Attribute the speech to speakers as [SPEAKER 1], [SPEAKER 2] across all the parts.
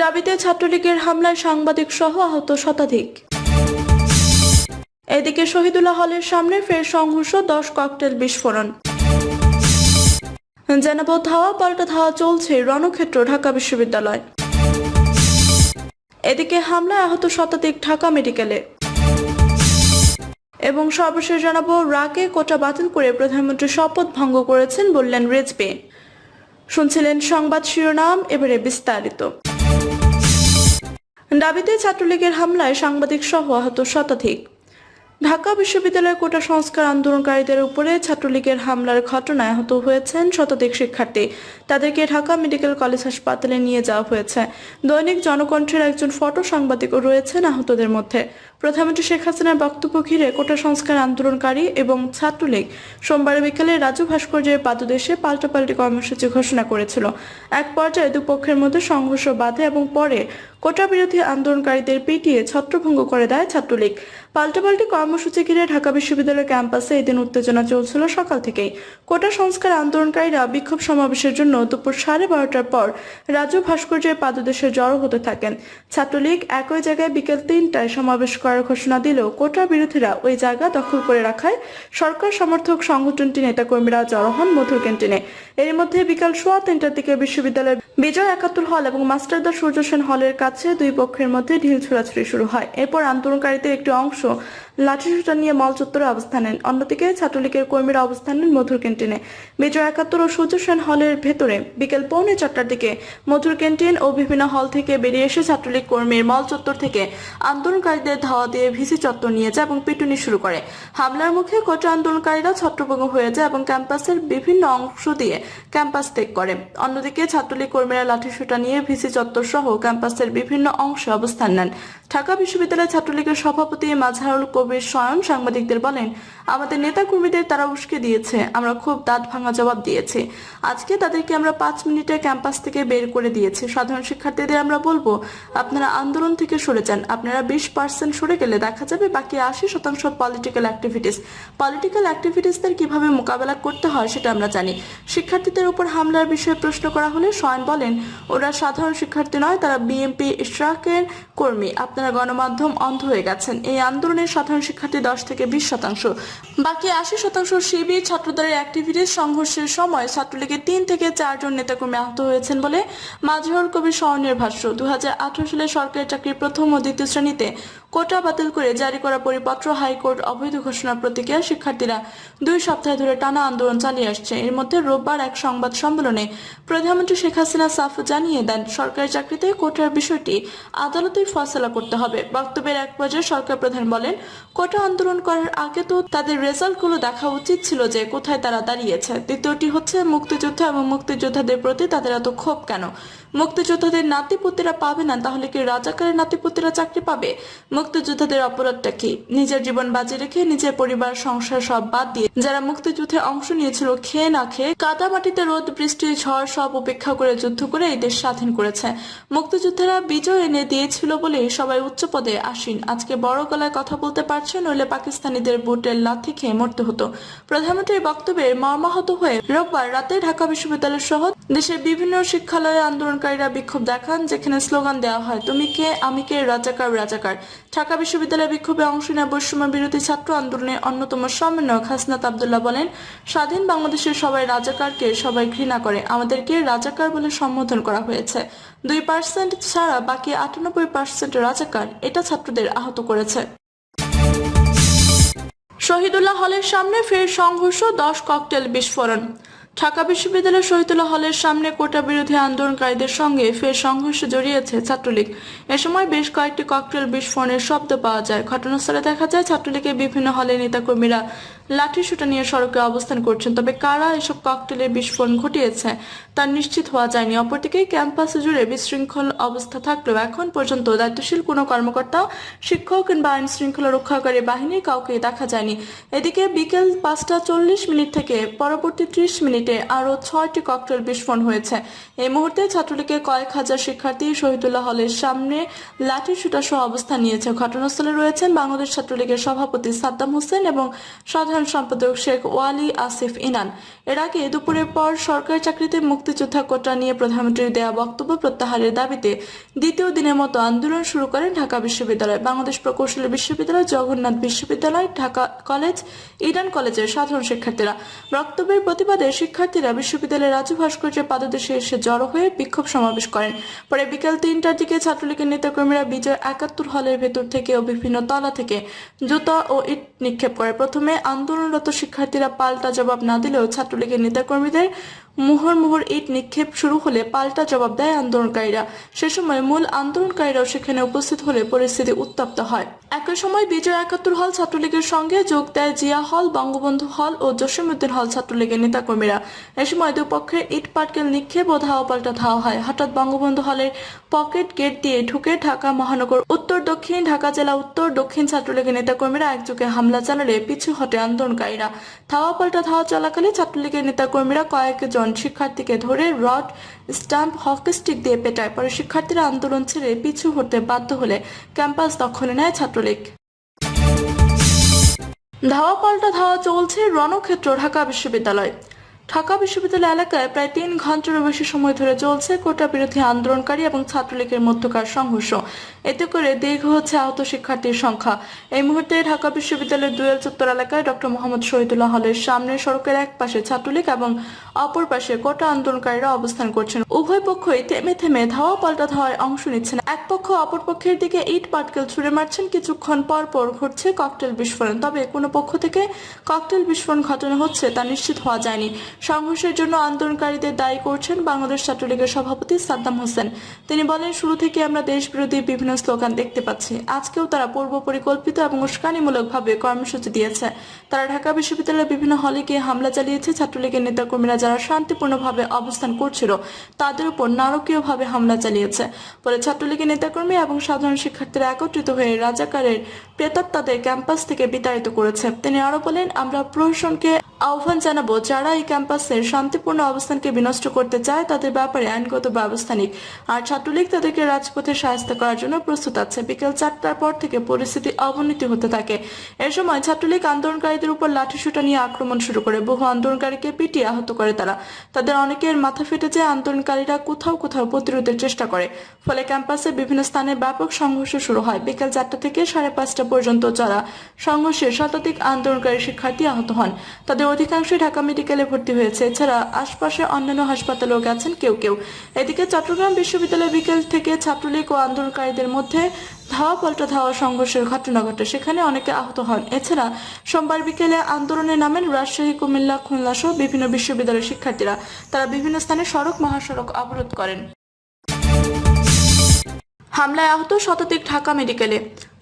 [SPEAKER 1] দাবিতে ছাত্রলীগের হামলায় সাংবাদিক সহ আহত শতাধিক এদিকে শহীদুল্লাহ হলের সামনে ফের সংঘর্ষ দশ ককটেল বিস্ফোরণ জানাব ধাওয়া পাল্টা ধাওয়া চলছে রণক্ষেত্র ঢাকা বিশ্ববিদ্যালয় এদিকে হামলায় আহত শতাধিক ঢাকা মেডিকেলে এবং সর্বশেষ জানাবো রাকে কোটা বাতিল করে প্রধানমন্ত্রী শপথ ভঙ্গ করেছেন বললেন রেজবে শুনছিলেন সংবাদ শিরোনাম এবারে বিস্তারিত দাবিতে ছাত্রলীগের হামলায় সাংবাদিক সহ আহত শতাধিক ঢাকা বিশ্ববিদ্যালয়ের কোটা সংস্কার আন্দোলনকারীদের উপরে ছাত্রলীগের হামলার ঘটনায় আহত হয়েছেন শতাধিক শিক্ষার্থী তাদেরকে ঢাকা মেডিকেল কলেজ হাসপাতালে নিয়ে যাওয়া হয়েছে দৈনিক জনকণ্ঠের একজন ফটো সাংবাদিকও রয়েছেন আহতদের মধ্যে প্রধানমন্ত্রী শেখ হাসিনার বক্তব্য ঘিরে কোটা সংস্কার আন্দোলনকারী এবং ছাত্রলীগ সোমবার বিকেলে রাজু ভাস্কর্যের পাদদেশে পাল্টাপাল্টি কর্মসূচি ঘোষণা করেছিল এক পর্যায়ে দুপক্ষের মধ্যে সংঘর্ষ বাধে এবং পরে কোটা বিরোধী আন্দোলনকারীদের পিটিয়ে ছত্রভঙ্গ করে দেয় ছাত্রলীগ পাল্টাপাল্টি কর্মসূচি ঘিরে ঢাকা বিশ্ববিদ্যালয় ক্যাম্পাসে এদিন উত্তেজনা চলছিল সকাল থেকেই কোটা সংস্কার আন্দোলনকারীরা বিক্ষোভ সমাবেশের জন্য দুপুর সাড়ে বারোটার পর রাজু ভাস্কর্যের পাদদেশে জড়ো হতে থাকেন ছাত্রলীগ একই জায়গায় বিকেল তিনটায় সমাবেশ করে করার ঘোষণা দিলেও কোটা বিরোধীরা ওই জায়গা দখল করে রাখায় সরকার সমর্থক সংগঠনটি নেতাকর্মীরা জড়ো হন মধুর ক্যান্টিনে এর মধ্যে বিকাল সোয়া তিনটার দিকে বিশ্ববিদ্যালয়ের বিজয় একাত্তর হল এবং মাস্টারদা সূর্য সেন হলের কাছে দুই পক্ষের মধ্যে ঢিল ছোড়াছুড়ি শুরু হয় এরপর আন্দোলনকারীদের একটি অংশ লাঠিসুটা নিয়ে মল চত্বরে অবস্থান নেন অন্যদিকে ছাত্রলীগের কর্মীরা অবস্থান নেন মধুর ক্যান্টিনে মেজর একাত্তর ও সূর্য সেন হলের ভেতরে বিকেল পৌনে চারটার দিকে মধুর ক্যান্টিন ও বিভিন্ন হল থেকে বেরিয়ে এসে ছাত্রলীগ কর্মীর মল চত্বর থেকে আন্দোলনকারীদের ধাওয়া দিয়ে ভিসি চত্বর নিয়ে যায় এবং পিটুনি শুরু করে হামলার মুখে কটা আন্দোলনকারীরা ছত্রভঙ্গ হয়ে যায় এবং ক্যাম্পাসের বিভিন্ন অংশ দিয়ে ক্যাম্পাস ত্যাগ করে অন্যদিকে ছাত্রলীগ কর্মীরা লাঠিসোটা নিয়ে ভিসি চত্বর সহ ক্যাম্পাসের বিভিন্ন অংশে অবস্থান নেন ঢাকা বিশ্ববিদ্যালয় ছাত্রলীগের সভাপতি মাঝহারুল কবির স্বয়ং সাংবাদিকদের বলেন আমাদের নেতা কর্মীদের তারা উস্কে দিয়েছে আমরা খুব দাঁত ভাঙা জবাব দিয়েছি আজকে তাদেরকে আমরা পাঁচ মিনিটে ক্যাম্পাস থেকে বের করে দিয়েছি সাধারণ শিক্ষার্থীদের আমরা বলবো আপনারা আন্দোলন থেকে সরে যান আপনারা বিশ পার্সেন্ট সরে গেলে দেখা যাবে বাকি আশি শতাংশ পলিটিক্যাল অ্যাক্টিভিটিস পলিটিক্যাল অ্যাক্টিভিটিসদের কিভাবে মোকাবেলা করতে হয় সেটা আমরা জানি শিক্ষার্থীদের উপর হামলার বিষয়ে প্রশ্ন করা হলে স্বয়ন বলেন ওরা সাধারণ শিক্ষার্থী নয় তারা বিএমপি ইশরাকের কর্মী আপনার তারা গণমাধ্যম অন্ধ হয়ে গেছেন এই আন্দোলনের সাধারণ শিক্ষার্থী দশ থেকে বিশ শতাংশ বাকি আশি শতাংশ শিবির ছাত্রদলের অ্যাক্টিভিটির সংঘর্ষের সময় ছাত্রলীগের তিন থেকে চারজন নেতাকর্মী আহত হয়েছেন বলে মাঝহর কবির স্বর্ণের ভাষ্য দু সালে সরকারি চাকরির প্রথম ও দ্বিতীয় শ্রেণীতে কোটা বাতিল করে জারি করা পরিপত্র হাইকোর্ট অবৈধ ঘোষণার প্রতিক্রিয়া শিক্ষার্থীরা দুই সপ্তাহ ধরে টানা আন্দোলন চালিয়ে আসছে এর মধ্যে রোববার এক সংবাদ সম্মেলনে প্রধানমন্ত্রী শেখ হাসিনা সাফ জানিয়ে দেন সরকারি চাকরিতে কোটার বিষয়টি আদালতেই ফয়সলা করতে হবে বক্তব্যের এক পর্যায়ে সরকার প্রধান বলেন কোটা আন্দোলন করার আগে তো তাদের রেজাল্টগুলো দেখা উচিত ছিল যে কোথায় তারা দাঁড়িয়েছে দ্বিতীয়টি হচ্ছে মুক্তিযোদ্ধা এবং মুক্তিযোদ্ধাদের প্রতি তাদের এত ক্ষোভ কেন মুক্তিযোদ্ধাদের নাতিপুতিরা পাবে না তাহলে কি রাজাকারের নাতিপুতিরা চাকরি পাবে মুক্তিযোদ্ধাদের অপরাধটা কি নিজের জীবন বাজি রেখে নিজের পরিবার সংসার সব বাদ দিয়ে যারা মুক্তিযুদ্ধে অংশ নিয়েছিল খেয়ে না খেয়ে কাদা মাটিতে রোদ বৃষ্টি ঝড় সব উপেক্ষা করে যুদ্ধ করে এই দেশ স্বাধীন করেছে মুক্তিযোদ্ধারা বিজয় এনে দিয়েছিল বলে সবাই উচ্চ পদে আসীন আজকে বড় গলায় কথা বলতে পারছে নইলে পাকিস্তানিদের বুটের লাথি খেয়ে মরতে হতো প্রধানমন্ত্রীর বক্তব্যে মর্মাহত হয়ে রোববার রাতে ঢাকা বিশ্ববিদ্যালয় সহ দেশের বিভিন্ন শিক্ষালয়ে আন্দোলন আন্দোলনকারীরা বিক্ষোভ দেখান যেখানে স্লোগান দেওয়া হয় তুমি কে আমি কে রাজাকার রাজাকার ঢাকা বিশ্ববিদ্যালয়ের বিক্ষোভে অংশ নেয় বৈষম্য বিরোধী ছাত্র আন্দোলনের অন্যতম সমন্বয়ক হাসনাত আবদুল্লাহ বলেন স্বাধীন বাংলাদেশের সবাই রাজাকারকে সবাই ঘৃণা করে আমাদেরকে রাজাকার বলে সম্বোধন করা হয়েছে দুই পার্সেন্ট ছাড়া বাকি আটানব্বই পার্সেন্ট রাজাকার এটা ছাত্রদের আহত করেছে শহীদুল্লাহ হলের সামনে ফের সংঘর্ষ দশ ককটেল বিস্ফোরণ ঢাকা বিশ্ববিদ্যালয় শহীদুল্লাহ হলের সামনে কোটা বিরোধী আন্দোলনকারীদের সঙ্গে ফের সংঘর্ষে জড়িয়েছে ছাত্রলীগ এ সময় বেশ কয়েকটি ককটেল বিস্ফোরণের শব্দ পাওয়া যায় ঘটনাস্থলে দেখা যায় ছাত্রলীগের বিভিন্ন হলে নেতাকর্মীরা লাঠিসুটা নিয়ে সড়কে অবস্থান করছেন তবে কারা এসব ককটেলের বিস্ফোরণ ঘটিয়েছে তা নিশ্চিত হওয়া যায়নি অপরদিকে ক্যাম্পাসে জুড়ে বিশৃঙ্খল অবস্থা থাকলেও এখন পর্যন্ত দায়িত্বশীল কোনো কর্মকর্তা শিক্ষক কিংবা আইন শৃঙ্খলা রক্ষাকারী বাহিনী কাউকে দেখা যায়নি এদিকে বিকেল পাঁচটা চল্লিশ মিনিট থেকে পরবর্তী ত্রিশ মিনিটে আরও ছয়টি ককটেল বিস্ফোরণ হয়েছে এই মুহূর্তে ছাত্রলীগের কয়েক হাজার শিক্ষার্থী শহীদুল্লাহ হলের সামনে লাঠি সহ অবস্থান নিয়েছে ঘটনাস্থলে রয়েছেন বাংলাদেশ ছাত্রলীগের সভাপতি সাদ্দাম হোসেন এবং সাধারণ সাধারণ সম্পাদক শেখ ওয়ালি আসিফ ইনান এর আগে দুপুরের পর সরকারি চাকরিতে মুক্তিযোদ্ধা কোটা নিয়ে প্রধানমন্ত্রীর দেয়া বক্তব্য প্রত্যাহারের দাবিতে দ্বিতীয় দিনের মতো আন্দোলন শুরু করেন ঢাকা বিশ্ববিদ্যালয় বাংলাদেশ প্রকৌশলী বিশ্ববিদ্যালয় জগন্নাথ বিশ্ববিদ্যালয় ঢাকা কলেজ ইডান কলেজের সাধারণ শিক্ষার্থীরা বক্তব্যের প্রতিবাদে শিক্ষার্থীরা বিশ্ববিদ্যালয়ের রাজু ভাস্কর্যের পাদদেশে এসে জড়ো হয়ে বিক্ষোভ সমাবেশ করেন পরে বিকেল তিনটার দিকে ছাত্রলীগের নেতাকর্মীরা বিজয় একাত্তর হলের ভেতর থেকে ও বিভিন্ন তলা থেকে জুতা ও ইট নিক্ষেপ করে প্রথমে আন্দোলনরত শিক্ষার্থীরা পাল্টা জবাব না দিলেও ছাত্রলীগের নেতাকর্মীদের মুহুর্মুহুর ইট নিক্ষেপ শুরু হলে পাল্টা জবাব দেয় আন্দোলনকারীরা সে সময় মূল আন্দোলনকারীরাও সেখানে উপস্থিত হলে পরিস্থিতি উত্তপ্ত হয় একই সময় বিজয় একাত্তর হল ছাত্রলীগের সঙ্গে যোগ দেয় জিয়া হল বঙ্গবন্ধু হল ও জসিমুদ্দিন হল ছাত্রলীগের নেতাকর্মীরা এ সময় দুপক্ষের ইট পাটকেল নিক্ষেপ ও ধাওয়া পাল্টা ধাওয়া হয় হঠাৎ বঙ্গবন্ধু হলের পকেট গেট দিয়ে ঢুকে ঢাকা মহানগর উত্তর দক্ষিণ ঢাকা জেলা উত্তর দক্ষিণ ছাত্রলীগের নেতাকর্মীরা একযোগে হামলা চালালে পিছু হটে আন্দোলনকারীরা ধাওয়া পাল্টা ধাওয়া চলাকালে ছাত্রলীগের নেতাকর্মীরা কয়েকজন জন শিক্ষার্থীকে ধরে রড স্ট্যাম্প হকস্টিক দিয়ে পেটায় পরে শিক্ষার্থীরা আন্দোলন ছেড়ে পিছু হতে বাধ্য হলে ক্যাম্পাস দখলে নেয় ছাত্রলীগ ধাওয়া পাল্টা ধাওয়া চলছে রণক্ষেত্র ঢাকা বিশ্ববিদ্যালয় ঢাকা বিশ্ববিদ্যালয় এলাকায় প্রায় তিন ঘন্টারও বেশি সময় ধরে চলছে কোটা বিরোধী আন্দোলনকারী এবং ছাত্রলীগের মধ্যকার সংঘর্ষ এতে করে দীর্ঘ হচ্ছে আহত শিক্ষার্থীর সংখ্যা এই মুহূর্তে ঢাকা বিশ্ববিদ্যালয়ের দুয়েল চত্বর এলাকায় ডক্টর মোহাম্মদ শহীদুল্লাহ হলের সামনে সড়কের এক পাশে ছাত্রলীগ এবং অপর পাশে কটা আন্দোলনকারীরা অবস্থান করছেন উভয় পক্ষই থেমে থেমে ধাওয়া পাল্টা ধাওয়ায় অংশ নিচ্ছেন এক পক্ষ অপর পক্ষের দিকে ইট পাটকেল ছুড়ে মারছেন কিছুক্ষণ পর পর ঘটছে ককটেল বিস্ফোরণ তবে কোনো পক্ষ থেকে ককটেল বিস্ফোরণ ঘটনা হচ্ছে তা নিশ্চিত হওয়া যায়নি সংঘর্ষের জন্য আন্দোলনকারীদের দায়ী করছেন বাংলাদেশ ছাত্রলীগের সভাপতি সাদ্দাম হোসেন তিনি বলেন শুরু থেকে আমরা দেশবিরোধী বিভিন্ন স্লোগান দেখতে পাচ্ছি আজকেও তারা পূর্ব পরিকল্পিত এবং উস্কানিমূলকভাবে কর্মসূচি দিয়েছে তারা ঢাকা বিশ্ববিদ্যালয়ের বিভিন্ন হলে গিয়ে হামলা চালিয়েছে ছাত্রলীগের নেতাকর্মীরা যারা শান্তিপূর্ণভাবে অবস্থান করছিল তাদের উপর নারকীয়ভাবে হামলা চালিয়েছে পরে ছাত্রলীগের নেতাকর্মী এবং সাধারণ শিক্ষার্থীরা একত্রিত হয়ে রাজাকারের প্রেতাপ তাদের ক্যাম্পাস থেকে বিতাড়িত করেছে তিনি আরো বলেন আমরা প্রশাসনকে আহ্বান জানাবো যারা এই ক্যাম্পাসের শান্তিপূর্ণ অবস্থানকে বিনষ্ট করতে চায় তাদের ব্যাপারে আইনগত ব্যবস্থা নিক আর ছাত্রলীগ তাদেরকে রাজপথে সাহায্য করার জন্য প্রস্তুত আছে বিকেল চারটার পর থেকে পরিস্থিতি অবনীতি হতে থাকে এ সময় ছাত্রলীগ আন্দোলনকারীদের উপর লাঠিসুটা নিয়ে আক্রমণ শুরু করে বহু আন্দোলনকারীকে পিটি আহত করে তারা তাদের অনেকের মাথা ফেটে যায় আন্দোলনকারীরা কোথাও কোথাও প্রতিরোধের চেষ্টা করে ফলে ক্যাম্পাসে বিভিন্ন স্থানে ব্যাপক সংঘর্ষ শুরু হয় বিকেল চারটা থেকে সাড়ে পাঁচটা পাঁচটা পর্যন্ত চলা সংঘর্ষে শতাধিক আন্দোলনকারী শিক্ষার্থী আহত হন তাদের অধিকাংশই ঢাকা মেডিকেলে ভর্তি হয়েছে এছাড়া আশপাশে অন্যান্য হাসপাতালেও গেছেন কেউ কেউ এদিকে চট্টগ্রাম বিশ্ববিদ্যালয় বিকেল থেকে ছাত্রলীগ ও আন্দোলনকারীদের মধ্যে ধাওয়া পাল্টা ধাওয়া সংঘর্ষের ঘটনা ঘটে সেখানে অনেকে আহত হন এছাড়া সোমবার বিকেলে আন্দোলনে নামেন রাজশাহী কুমিল্লা খুলনা সহ বিভিন্ন বিশ্ববিদ্যালয়ের শিক্ষার্থীরা তারা বিভিন্ন স্থানে সড়ক মহাসড়ক অবরোধ করেন হামলায় আহত শতাধিক ঢাকা মেডিকেলে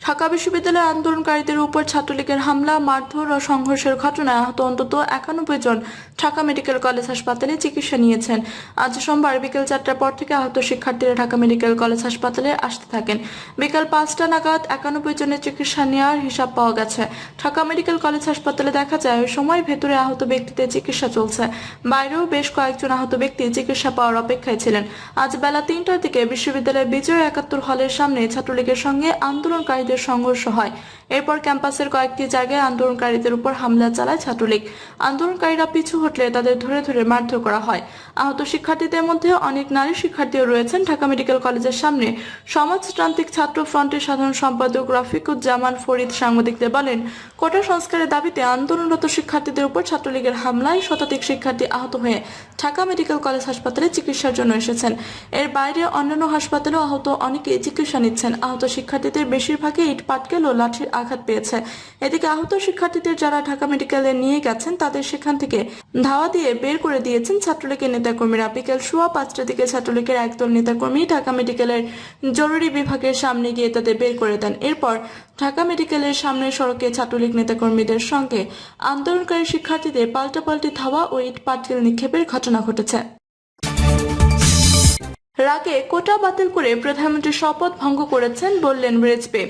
[SPEAKER 1] ঢাকা বিশ্ববিদ্যালয়ের আন্দোলনকারীদের উপর ছাত্রলীগের হামলা মারধর ও সংঘর্ষের ঘটনায় আহত অন্তত একানব্বই জন ঢাকা মেডিকেল কলেজ হাসপাতালে চিকিৎসা নিয়েছেন আজ সোমবার বিকেল চারটার পর থেকে আহত শিক্ষার্থীরা ঢাকা মেডিকেল কলেজ হাসপাতালে আসতে থাকেন বিকেল পাঁচটা নাগাদ একানব্বই জনের চিকিৎসা নেওয়ার হিসাব পাওয়া গেছে ঢাকা মেডিকেল কলেজ হাসপাতালে দেখা যায় ওই সময় ভেতরে আহত ব্যক্তিদের চিকিৎসা চলছে বাইরেও বেশ কয়েকজন আহত ব্যক্তি চিকিৎসা পাওয়ার অপেক্ষায় ছিলেন আজ বেলা তিনটার দিকে বিশ্ববিদ্যালয়ের বিজয় একাত্তর হলের সামনে ছাত্রলীগের সঙ্গে আন্দোলনকারীদের ছাত্রলীগের সংঘর্ষ হয় এরপর ক্যাম্পাসের কয়েকটি জায়গায় আন্দোলনকারীদের উপর হামলা চালায় ছাত্রলীগ আন্দোলনকারীরা পিছু হটলে তাদের ধরে ধরে মারধর করা হয় আহত শিক্ষার্থীদের মধ্যে অনেক নারী শিক্ষার্থীও রয়েছেন ঢাকা মেডিকেল কলেজের সামনে সমাজতান্ত্রিক ছাত্র ফ্রন্টের সাধারণ সম্পাদক রফিকুজ্জামান ফরিদ সাংবাদিকদের বলেন কোটা সংস্কারের দাবিতে আন্দোলনরত শিক্ষার্থীদের উপর ছাত্রলীগের হামলায় শতাধিক শিক্ষার্থী আহত হয়ে ঢাকা মেডিকেল কলেজ হাসপাতালে চিকিৎসার জন্য এসেছেন এর বাইরে অন্যান্য হাসপাতালে আহত অনেকে চিকিৎসা নিচ্ছেন আহত শিক্ষার্থীদের বেশিরভাগই ইট পাটকেল ও লাঠির আঘাত পেয়েছে এদিকে আহত শিক্ষার্থীদের যারা ঢাকা মেডিকেলে নিয়ে গেছেন তাদের সেখান থেকে ধাওয়া দিয়ে বের করে দিয়েছেন ছাত্রলীগের নেতাকর্মীরা বিকেল সোয়া পাঁচটার দিকে ছাত্রলীগের একদল নেতাকর্মী ঢাকা মেডিকেলের জরুরি বিভাগের সামনে গিয়ে তাদের বের করে দেন এরপর ঢাকা মেডিকেলের সামনে সড়কে ছাত্রলীগ নেতাকর্মীদের সঙ্গে আন্দোলনকারী শিক্ষার্থীদের পাল্টাপাল্টি ধাওয়া ও ইট পাটকেল নিক্ষেপের ঘটনা ঘটেছে রাগে কোটা বাতিল করে প্রধানমন্ত্রী শপথ ভঙ্গ করেছেন বললেন রেজপে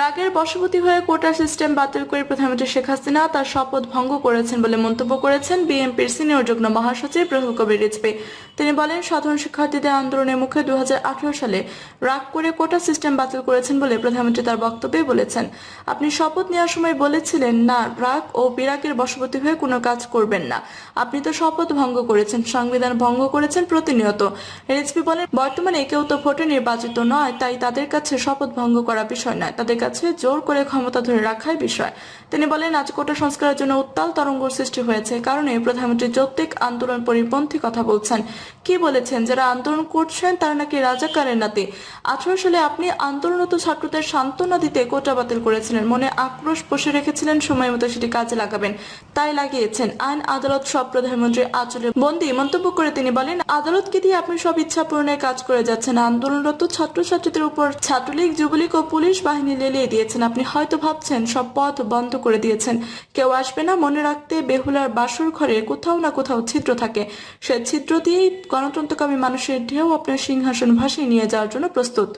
[SPEAKER 1] রাগের বশবতী হয়ে কোটা সিস্টেম বাতিল করে প্রধানমন্ত্রী শেখ হাসিনা তার শপথ ভঙ্গ করেছেন বলে মন্তব্য করেছেন বিএনপির সিনিয়র যুগ্ন মহাসচিব রহুল কবির রিজপি তিনি বলেন সাধারণ শিক্ষার্থীদের আন্দোলনের মুখে দু সালে রাগ করে কোটা সিস্টেম বাতিল করেছেন বলে প্রধানমন্ত্রী তার বক্তব্যে বলেছেন আপনি শপথ নেওয়ার সময় বলেছিলেন না রাগ ও বিরাকের বশবর্তী হয়ে কোনো কাজ করবেন না আপনি তো শপথ ভঙ্গ করেছেন সংবিধান ভঙ্গ করেছেন প্রতিনিয়ত রেজপি বলেন বর্তমানে কেউ তো ভোটে নির্বাচিত নয় তাই তাদের কাছে শপথ ভঙ্গ করা বিষয় নয় তাদের কাছে জোর করে ক্ষমতা ধরে রাখাই বিষয় তিনি বলেন আজ কোটা সংস্কারের জন্য উত্তাল তরঙ্গ সৃষ্টি হয়েছে কারণে প্রধানমন্ত্রী যৌক্তিক আন্দোলন পরিপন্থী কথা বলছেন কি বলেছেন যারা আন্দোলন করছেন তারা নাকি রাজাকারের নাতে আঠারো সালে আপনি আন্দোলনরত ছাত্রদের সান্ত্বনা দিতে কোটা বাতিল করেছিলেন মনে আক্রোশ বসে রেখেছিলেন সময় মতো সেটি কাজে লাগাবেন তাই লাগিয়েছেন আইন আদালত সব প্রধানমন্ত্রী আচলে বন্দী মন্তব্য করে তিনি বলেন আদালতকে দিয়ে আপনি সব ইচ্ছা পূরণের কাজ করে যাচ্ছেন আন্দোলনরত ছাত্রছাত্রীদের উপর ছাত্রলীগ যুবলীগ ও পুলিশ বাহিনী লেলিয়ে দিয়েছেন আপনি হয়তো ভাবছেন সব পথ বন্ধ করে দিয়েছেন কেউ আসবে না মনে রাখতে বেহুলার বাসর ঘরে কোথাও না কোথাও ছিদ্র থাকে সে ছিদ্র দিয়েই গণতন্ত্রকামী মানুষের ঢেউ আপনার সিংহাসন ভাসিয়ে নিয়ে যাওয়ার জন্য প্রস্তুত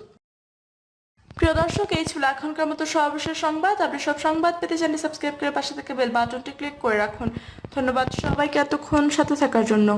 [SPEAKER 1] প্রিয় দর্শক এই ছিল এখনকার মতো সর্বশেষ সংবাদ আপনি সব সংবাদ পেতে জানি সাবস্ক্রাইব করে পাশে থেকে বেল বাটনটি ক্লিক করে রাখুন ধন্যবাদ সবাইকে এতক্ষণ সাথে থাকার জন্য